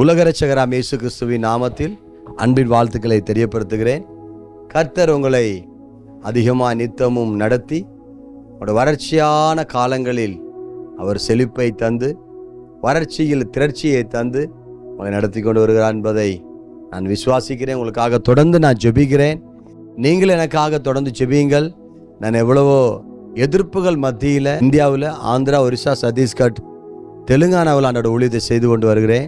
உலகரட்சகராம் இயேசு கிறிஸ்துவின் நாமத்தில் அன்பின் வாழ்த்துக்களை தெரியப்படுத்துகிறேன். கர்த்தர் உங்களை அதிகமாக நித்தமும் நடத்தி உங்களோட வறட்சியான காலங்களில் அவர் செழிப்பை தந்து வறட்சியில் திரட்சியை தந்து உங்களை நடத்தி கொண்டு வருகிறார் என்பதை நான் விசுவாசிக்கிறேன். உங்களுக்காக தொடர்ந்து நான் ஜெபிக்கிறேன். நீங்கள் எனக்காக தொடர்ந்து ஜெபியுங்கள். நான் எவ்வளவோ எதிர்ப்புகள் மத்தியில் இந்தியாவில் ஆந்திரா ஒரிசா சத்தீஸ்கட் தெலுங்கானாவில் ஆண்டோட ஊழியத்தை செய்து கொண்டு வருகிறேன்.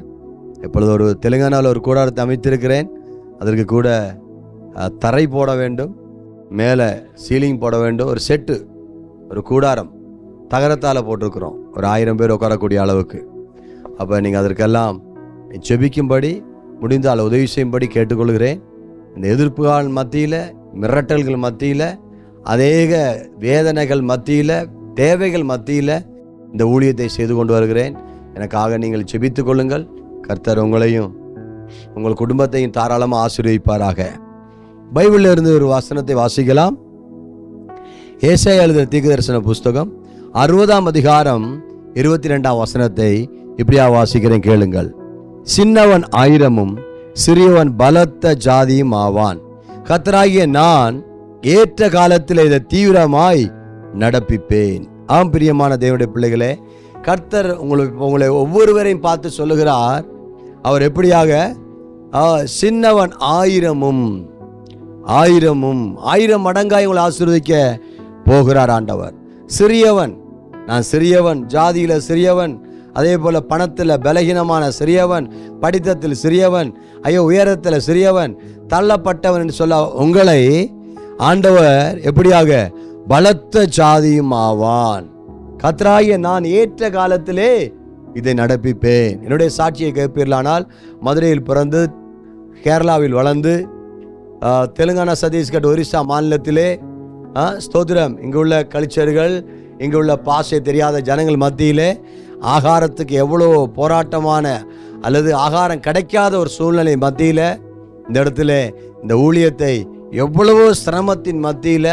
இப்பொழுது ஒரு தெலுங்கானாவில் ஒரு கூடாரத்தை அமைத்திருக்கிறேன். அதற்கு கூட தரை போட வேண்டும் மேலே சீலிங் போட வேண்டும். ஒரு செட்டு ஒரு கூடாரம் தகரத்தால் போட்டிருக்கிறோம். ஒரு ஆயிரம் பேர் உட்காரக்கூடிய அளவுக்கு. அப்போ நீங்கள் அதற்கெல்லாம் செபிக்கும்படி முடிந்தால் உதவி செய்யும்படி கேட்டுக்கொள்கிறேன். இந்த எதிர்ப்புகள் மத்தியில் மிரட்டல்கள் மத்தியில் அநேக வேதனைகள் மத்தியில் தேவைகள் மத்தியில் இந்த ஊழியத்தை செய்து கொண்டு வருகிறேன். எனக்காக நீங்கள் ஜெபித்துக் கொள்ளுங்கள். கர்த்தர் உங்களையும் உங்கள் குடும்பத்தையும் தாராளமாக ஆசீர்வதிப்பாராக. பைபிளில் இருந்து ஒரு வசனத்தை வாசிக்கலாம். ஏசாயா எழுதின தீர்க்கதரிசன புஸ்தகம் அறுபதாம் அதிகாரம் இருபத்தி ரெண்டாம் வசனத்தை இப்படியா வாசிக்கிறேன் கேளுங்கள். சின்னவன் ஆயிரமும் சிறியவன் பலத்த ஜாதியும் ஆவான். கத்தராகிய நான் ஏற்ற காலத்தில் இதை தீவிரமாய் நடப்பிப்பேன். ஆம் பிரியமான தேவனுடைய பிள்ளைகளே கர்த்தர் உங்களை உங்களை ஒவ்வொருவரையும் பார்த்து சொல்லுகிறார். அவர் எப்படியாக? ஆ, சின்னவன் ஆயிரமும் ஆயிரமும் ஆயிரம் மடங்காய் உங்களை ஆசீர்வதிக்க போகிறார் ஆண்டவர். சிறியவன் நான் சிறியவன் ஜாதியில் சிறியவன் அதே போல் பணத்தில் பலகீனமான சிறியவன் படித்தத்தில் சிறியவன் ஐயோ உயரத்தில் சிறியவன் தள்ளப்பட்டவன் என்று சொல்ல உங்களை ஆண்டவர் எப்படியாக? பலத்த ஜாதியும் ஆவான். கத்ராய நான் ஏற்ற காலத்திலே இதை நடப்பிப்பேன். என்னுடைய சாட்சியை கேட்பீர்களானால் மதுரையில் பிறந்து கேரளாவில் வளர்ந்து தெலுங்கானா சத்தீஸ்கட் ஒரிசா மாநிலத்திலே ஆ, ஸ்தோத்திரம். இங்குள்ள கல்ச்சர்கள் இங்கு உள்ள பாஷை தெரியாத ஜனங்கள் மத்தியிலே ஆகாரத்துக்கு எவ்வளோ போராட்டமான அல்லது ஆகாரம் கிடைக்காத ஒரு சூழ்நிலை மத்தியில் இந்த இடத்துல இந்த ஊழியத்தை எவ்வளவோ சிரமத்தின் மத்தியில்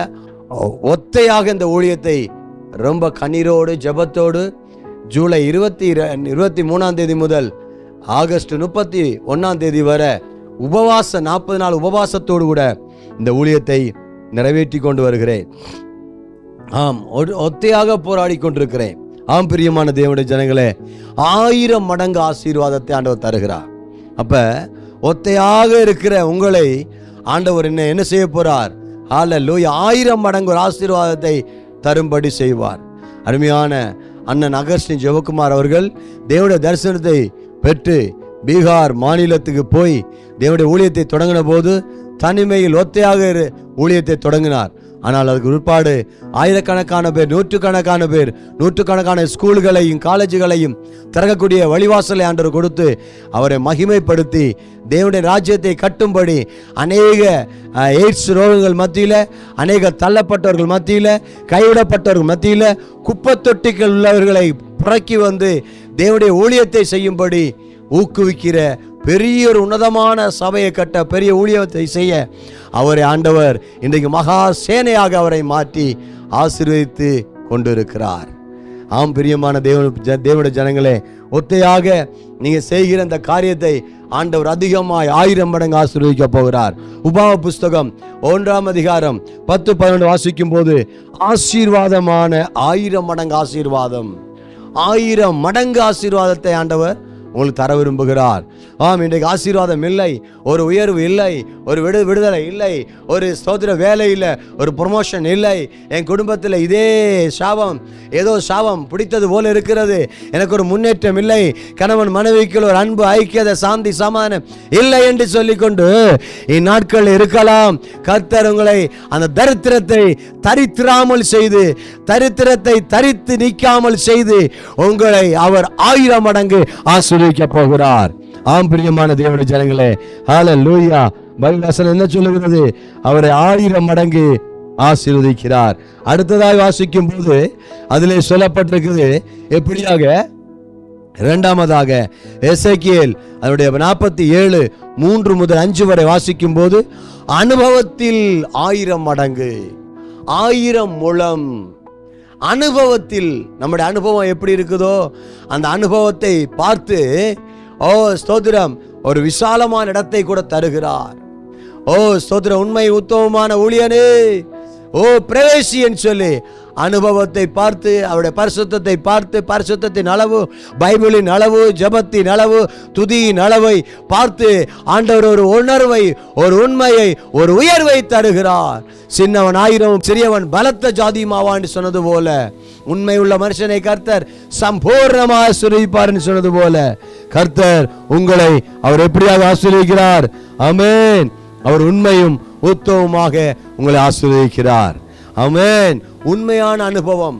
ஒத்தையாக இந்த ஊழியத்தை ரொம்ப கண்ணீரோடு ஜெபத்தோடு ஜூலை இருபத்தி இருபத்தி மூணாம் தேதி முதல் ஆகஸ்ட் முப்பத்தி ஒன்றாம் தேதி வரை உபவாச நாற்பது நாள் உபவாசத்தோடு கூட இந்த ஊழியத்தை நிறைவேற்றி கொண்டு வருகிறேன். ஆம் ஒத்தையாக போராடி கொண்டிருக்கிறேன். ஆம் பிரியமான தேவனுடைய ஜனங்களே ஆயிரம் மடங்கு ஆசீர்வாதத்தை ஆண்டவர் தருகிறார். அப்ப ஒத்தையாக இருக்கிற உங்களை ஆண்டவர் என்ன என்ன செய்ய போறார்? லூய் ஆயிரம் மடங்கு ஒரு ஆசீர்வாதத்தை தரும்படி செய்வார். அருமையான அண்ணன் அகஸ்டின் ஜெவகுமார் அவர்கள் தேவனுடைய தரிசனத்தை பெற்று பீகார் மாநிலத்துக்கு போய் தேவனுடைய ஊழியத்தை தொடங்கின போது தனிமையில் ஒத்தையாக இரு- ஊழியத்தை தொடங்கினார். ஆனால் அதுக்கு உட்பாடு ஆயிரக்கணக்கான பேர் நூற்றுக்கணக்கான பேர் நூற்றுக்கணக்கான ஸ்கூல்களையும் காலேஜுகளையும் திறக்கக்கூடிய வழிவாசலை ஆண்டவர் கொடுத்து அவரை மகிமைப்படுத்தி தேவனுடைய ராஜ்யத்தை கட்டும்படி அநேக எய்ட்ஸ் ரோகங்கள் மத்தியில் அநேக தள்ளப்பட்டவர்கள் மத்தியில் கைவிடப்பட்டவர்கள் மத்தியில் குப்பத்தொட்டிகள் உள்ளவர்களை புறக்கி வந்து தேவனுடைய ஊழியத்தை செய்யும்படி ஊக்குவிக்கிற பெரிய ஒரு உன்னதமான சபையை கட்ட பெரிய ஊழியத்தை செய்ய அவரை ஆண்டவர் இன்றைக்கு மகா சேனையாக அவரை மாற்றி ஆசீர்வதித்து கொண்டிருக்கிறார். ஆம் பிரியமான தேவ ஜ- தேவனுடைய ஜனங்களே ஒத்தையாக நீங்கள் செய்கிற அந்த காரியத்தை ஆண்டவர் அதிகமாய் ஆயிரம் மடங்கு ஆசீர்வதிக்க போகிறார். உபாவ புஸ்தகம் ஒன்றாம் அதிகாரம் பத்து பன்னெண்டு வாசிக்கும் போது ஆசீர்வாதமான ஆயிரம் மடங்கு ஆசீர்வாதம். ஆயிரம் மடங்கு ஆசீர்வாதத்தை ஆண்டவர் உங்களுக்கு தர விரும்புகிறார். ஆம் இன்றைக்கு ஆசீர்வாதம் இல்லை ஒரு உயர்வு இல்லை ஒரு விடு விடுதலை இல்லை ஒரு ஸ்தோத்திர வேலை இல்லை ஒரு ப்ரொமோஷன் இல்லை. என் குடும்பத்தில் இதே சாபம் ஏதோ சாபம் பிடித்தது போல இருக்கிறது. எனக்கு ஒரு முன்னேற்றம் இல்லை. கணவன் மனைவிக்குள் ஒரு அன்பு ஐக்கியத சாந்தி சமாதானம் இல்லை என்று சொல்லிக்கொண்டு இந்நாட்கள் இருக்கலாம். கர்த்தர் உங்களை அந்த தரித்திரத்தை தரித்திராமல் செய்து தரித்திரத்தை தரித்து நிற்காமல் செய்து உங்களை அவர் ஆயிரம் மடங்கு ஆசீர்வதிக்க போகிறார். ஆம் பிரியமான தேவனுடைய ஜனங்களே ஹால லூயா பைபிள் என்ன சொல்லுகிறது? அவரை ஆயிரம் மடங்கு ஆசீர்வதிக்கிறார். அடுத்ததாய் வாசிக்கும் போது அதிலே சொல்லப்பட்டிருக்குது எப்படியாக? இரண்டாவதாக எசைக்கியல் அதனுடைய நாற்பத்தி ஏழு மூன்று முதல் அஞ்சு வரை வாசிக்கும் போது அனுபவத்தில் ஆயிரம் மடங்கு ஆயிரம் முழம் அனுபவத்தில் நம்முடைய அனுபவம் எப்படி இருக்குதோ அந்த அனுபவத்தை பார்த்து ஓ ஸ்தோத்திரம் ஒரு விசாலமான இடத்தை கூட தருகிறார். ஓ ஸ்தோத்திரம் உண்மை உத்தமமான ஊழியனே ஓ பிரவேசின்னு சொல்லி அனுபவத்தை பார்த்து அவருடைய பரிசுத்தத்தை பார்த்து பரிசுத்தத்தின் அளவு பைபிளின் அளவு ஜபத்தின் அளவு துதியின் அளவை பார்த்து ஆண்டவர் ஒரு உணர்வை ஒரு உண்மையை ஒரு உயர்வை தருகிறார். சின்னவன் ஆயிரம் சிறியவன் பலத்த ஜாதியுமாவான்னு சொன்னது போல உண்மை உள்ள மனுஷனை கர்த்தர் சம்பூர்ணமாக ஆசீர்வதிப்பார்னு சொன்னது போல கர்த்தர் உங்களை அவர் எப்படியாக ஆசீர்வதிக்கிறார்? அமேன் அவர் உண்மையும் உத்தவமாக உங்களை ஆசீர்வதிக்கிறார். அமேன் உண்மையான அனுபவம்.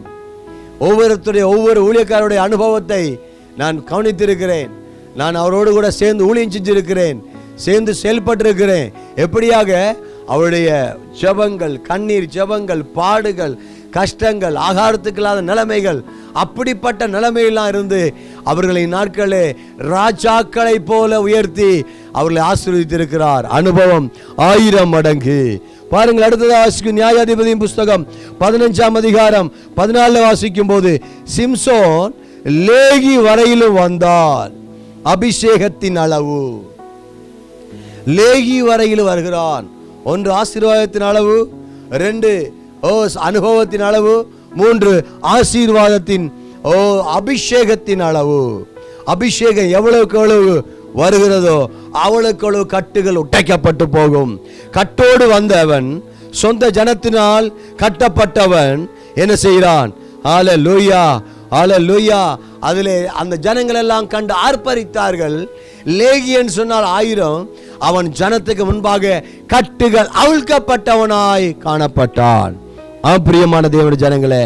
ஒவ்வொருத்தருடைய ஒவ்வொரு ஊழியக்காரருடைய அனுபவத்தை நான் கவனித்திருக்கிறேன். நான் அவரோடு கூட சேர்ந்து ஊழியம் செஞ்சிருக்கிறேன். சேர்ந்து செயல்பட்டிருக்கிறேன். எப்படியாக? அவருடைய ஜெபங்கள் கண்ணீர் ஜெபங்கள் பாடுகள் கஷ்டங்கள் ஆகாரத்துக்கு இல்லாத நிலைமைகள் அப்படிப்பட்ட நிலைமையெல்லாம் இருந்து அவர்களின் நாட்களே ராஜாக்களைப் போல உயர்த்தி அவர்களை ஆசீர்வதித்திருக்கிறார். அனுபவம் ஆயிரம் மடங்கு. பாருங்கள் அடுத்ததாக வாசிக்கும் நியாயாதிபதியின் புஸ்தகம் பதினஞ்சாம் அதிகாரம் பதினாலில் வாசிக்கும் போது சிம்சோன் லேகி வரையிலும் வந்தார் அபிஷேகத்தின் அளவு. லேகி வரையில் வருகிறான். ஒன்று ஆசீர்வாதத்தின் அளவு. ரெண்டு ஓ அனுபவத்தின் அளவு. மூன்று ஆசீர்வாதத்தின் ஓ அபிஷேகத்தின் அளவு. அபிஷேகம் எவ்வளவுக்கு எவ்வளவு வருகிறதோ அவளுக்கு அவ்வளவு கட்டுகள் உடைக்கப்பட்டு போகும். கட்டோடு வந்தவன் சொந்த ஜனத்தினால் கட்டப்பட்டவன் என்ன செய்கிறான்? ஆல லூயா ஆல லூயா அதில் அந்த ஜனங்கள் எல்லாம் கண்டு ஆர்ப்பரித்தார்கள். லேகியன் சொன்னால் ஆயிரம் அவன் ஜனத்துக்கு முன்பாக கட்டுகள் அவிழ்க்கப்பட்டவனாய் காணப்பட்டான். ஆம் பிரியமான தேவனுடைய ஜனங்களே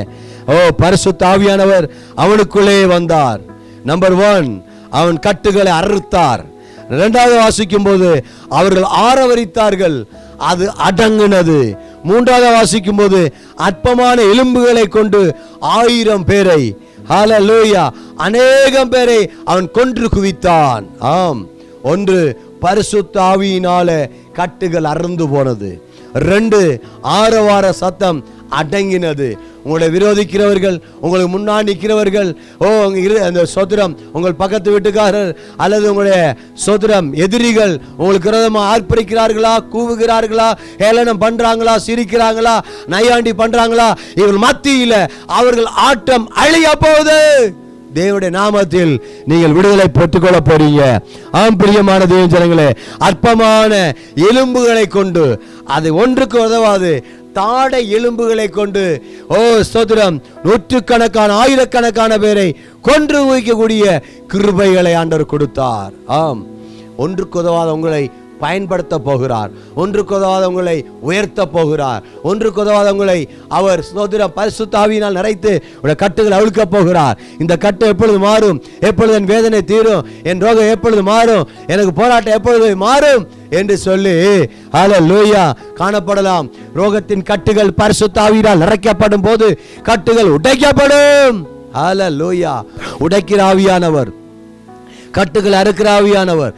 ஓ பரிசு தாவியானவர் அவனுக்குள்ளே வந்தார். நம்பர் ஒன் அவன் கட்டுகளை அறுத்தார். இரண்டாவது வாசிக்கும் போது அவர்கள் ஆரவரித்தார்கள். அது அடங்குனது. மூன்றாவது வாசிக்கும் போது அற்பமான எலும்புகளை கொண்டு ஆயிரம் பேரை ஹalleluya அநேகம் பேரை அவன் கொன்று குவித்தான். ஆம். ஒன்று பரிசுத்த ஆவியினால கட்டுகள் அறந்து போனது. ரெண்டு ஆரவார சத்தம் அடங்கினது. உங்களை விரோதிக்கிறவர்கள் உங்களுக்கு முன்னாடி நிற்கிறவர்கள் ஓ இரு அந்த சோத்திரம் உங்கள் பக்கத்து வீட்டுக்காரர் அல்லது உங்களுடைய சோத்திரம் எதிரிகள் உங்களுக்கு விரோதமாக ஆர்ப்பரிக்கிறார்களா கூவுகிறார்களா ஏளனம் பண்றாங்களா சிரிக்கிறாங்களா நையாண்டி பண்றாங்களா? இவர்கள் மத்தியில் அவர்கள் ஆட்டம் அழிய போகுது. தேவனுடைய நாமத்தில் நீங்கள் விடுதலை பெற்றுக்கொள்ள போறீங்க. ஆம் பிரியமான தேவ ஜனங்களே அற்பமான எலும்புகளை கொண்டு அது ஒன்றுக்கு உதவாது. தாடை எலும்புகளை கொண்டு ஓ ஸ்தோத்திரம் நூற்றுக்கணக்கான ஆயிரக்கணக்கான பேரை கொன்று வைக்கக்கூடிய கிருபைகளை ஆண்டவர் கொடுத்தார். ஆம் ஒன்றுக்கு உதவாத உங்களை பயன்படுத்த போகிறார். ஒன்றுக்கு உதவாதவங்களை உயர்த்த போகிறார். ஒன்றுக்கு உதவாதவங்களை அவர் ஸ்தோத்திரம் பரிசுத்தாவியினால் நிறைத்து உடைய கட்டுகள் அவிழ்க்க போகிறார். இந்த கட்டு எப்பொழுது மாறும்? எப்பொழுது என் வேதனை தீரும்? என் ரோகம் எப்பொழுது மாறும்? எனக்கு போராட்டம் எப்பொழுது மாறும்? என்று சொல்லி ஹலோ லூயா காணப்படலாம். ரோகத்தின் கட்டுகள் பரிசுத்தாவியினால் நிறைக்கப்படும் போது கட்டுகள் உடைக்கப்படும். ஹலோ லூயா உடைக்கிற ஆவியானவர். கட்டுகள் அறுக்கிற ஆவியானவர்.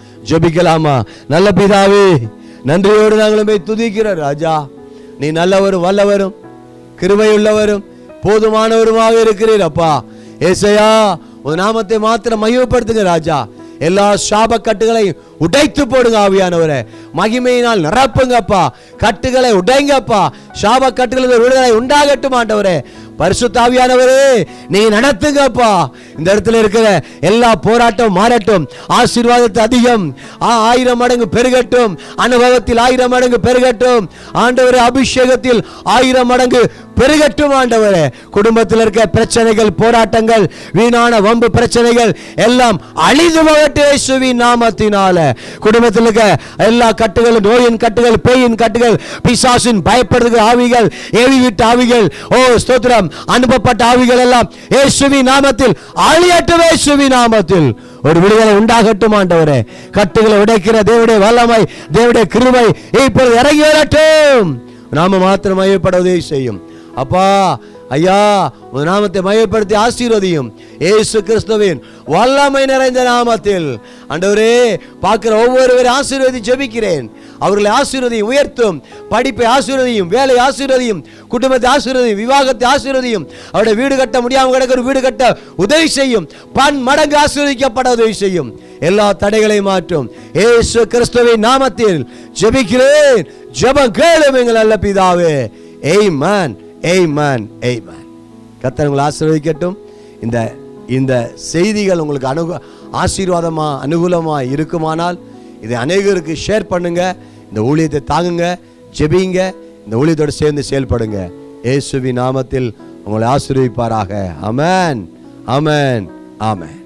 நல்ல பிதாவே நன்றியோடு நாங்களும் போய் துதிக்கிற ராஜா. நீ நல்லவரும் வல்லவரும் கிருபையுள்ளவரும் போதுமானவருமாக இருக்கிறீர் அப்பா. ஏசையா உன் நாமத்தை மாத்திரம் மையப்படுத்துங்க ராஜா. எல்லா சாபக்கட்டுகளையும் உடைத்து போடுங்க ஆவியானவரை. மகிமையினால் நிரப்புங்கப்பா கட்டுகளை உடைங்கப்பா சாப கட்டுகளை விடுதலை உண்டாகட்டும் ஆண்டவரே. பரிசுத்தாவியானவரே நீ நடத்துங்கப்பா இந்த இடத்துல இருக்கிற எல்லா போராட்டம் மாறட்டும். ஆசீர்வாதத்தை அதிகம். ஆ- ஆயிரம் மடங்கு பெருகட்டும். அனுபவத்தில் ஆயிரம் மடங்கு பெருகட்டும். ஆண்டவர் அபிஷேகத்தில் ஆயிரம் மடங்கு பெருகட்டும் ஆண்டவரே. குடும்பத்தில் இருக்க பிரச்சனைகள் போராட்டங்கள் வீணான வம்பு பிரச்சனைகள் எல்லாம் அழிந்து போகட்டும் நாமத்தினால. குடும்பத்தில் இருக்க எல்லா கட்டுகளும் நோயின் கட்டுகள் பேயின் கட்டுகள் பிசாசின் பயப்படுகிற ஆவிகள் ஏவி ஆவிகள் ஓ ஸ்தோத்திரம் அனுப்பப்பட்ட ஆவிகள் எல்லாம் ஏசுவி நாமத்தில் அழியட்டும் சுவி நாமத்தில். ஒரு விடுதலை உண்டாகட்டும் ஆண்டவரே. கட்டுகளை உடைக்கிற தேவடைய வல்லமை தேவடைய கிருமை இப்பொழுது இறங்கி வரட்டும். நாம மாத்திரம் மையப்பட செய்யும். அப்பா ஐயா உன் நாமத்தை மையப்படுத்தி ஆசீர்வதியும். ஏசு கிறிஸ்துவின் வல்லமை நிறைந்த நாமத்தில். அண்டவரே பார்க்கிற ஒவ்வொருவரை ஆசீர்வதி ஜெபிக்கிறேன். அவர்களை ஆசீர்வதியும் உயர்த்தும் படிப்பை ஆசீர்வதியும் வேலை ஆசீர்வதியும் குடும்பத்தை ஆசீர்வதியும் விவாகத்தை ஆசீர்வதியும் அவருடைய வீடு கட்ட முடியாமல் கிடக்கிற வீடு கட்ட உதவி செய்யும் பன் மடங்கு ஆசீர்வதிக்கப்பட உதவி செய்யும். எல்லா தடைகளையும் மாற்றும். ஏசு கிறிஸ்துவின் நாமத்தில் ஜெபிக்கிறேன். ஜெபம் கேளும் எங்கள் நல்ல பிதாவே. ஏய்மன் ஏய்மன் ஏய்மன் கத்தர் உங்களை ஆசீர்வதிக்கட்டும். இந்த இந்த செய்திகள் உங்களுக்கு அனுகு ஆசீர்வாதமாக அனுகூலமாக இருக்குமானால் இதை அநேகருக்கு ஷேர் பண்ணுங்க. இந்த ஊழியத்தை தாங்குங்க ஜெபிங்க. இந்த ஊழியத்தோடு சேர்ந்து செயல்படுங்க. ஏசுவி நாமத்தில் உங்களை ஆசீர்விப்பாராக அமேன் அமேன் ஆமேன்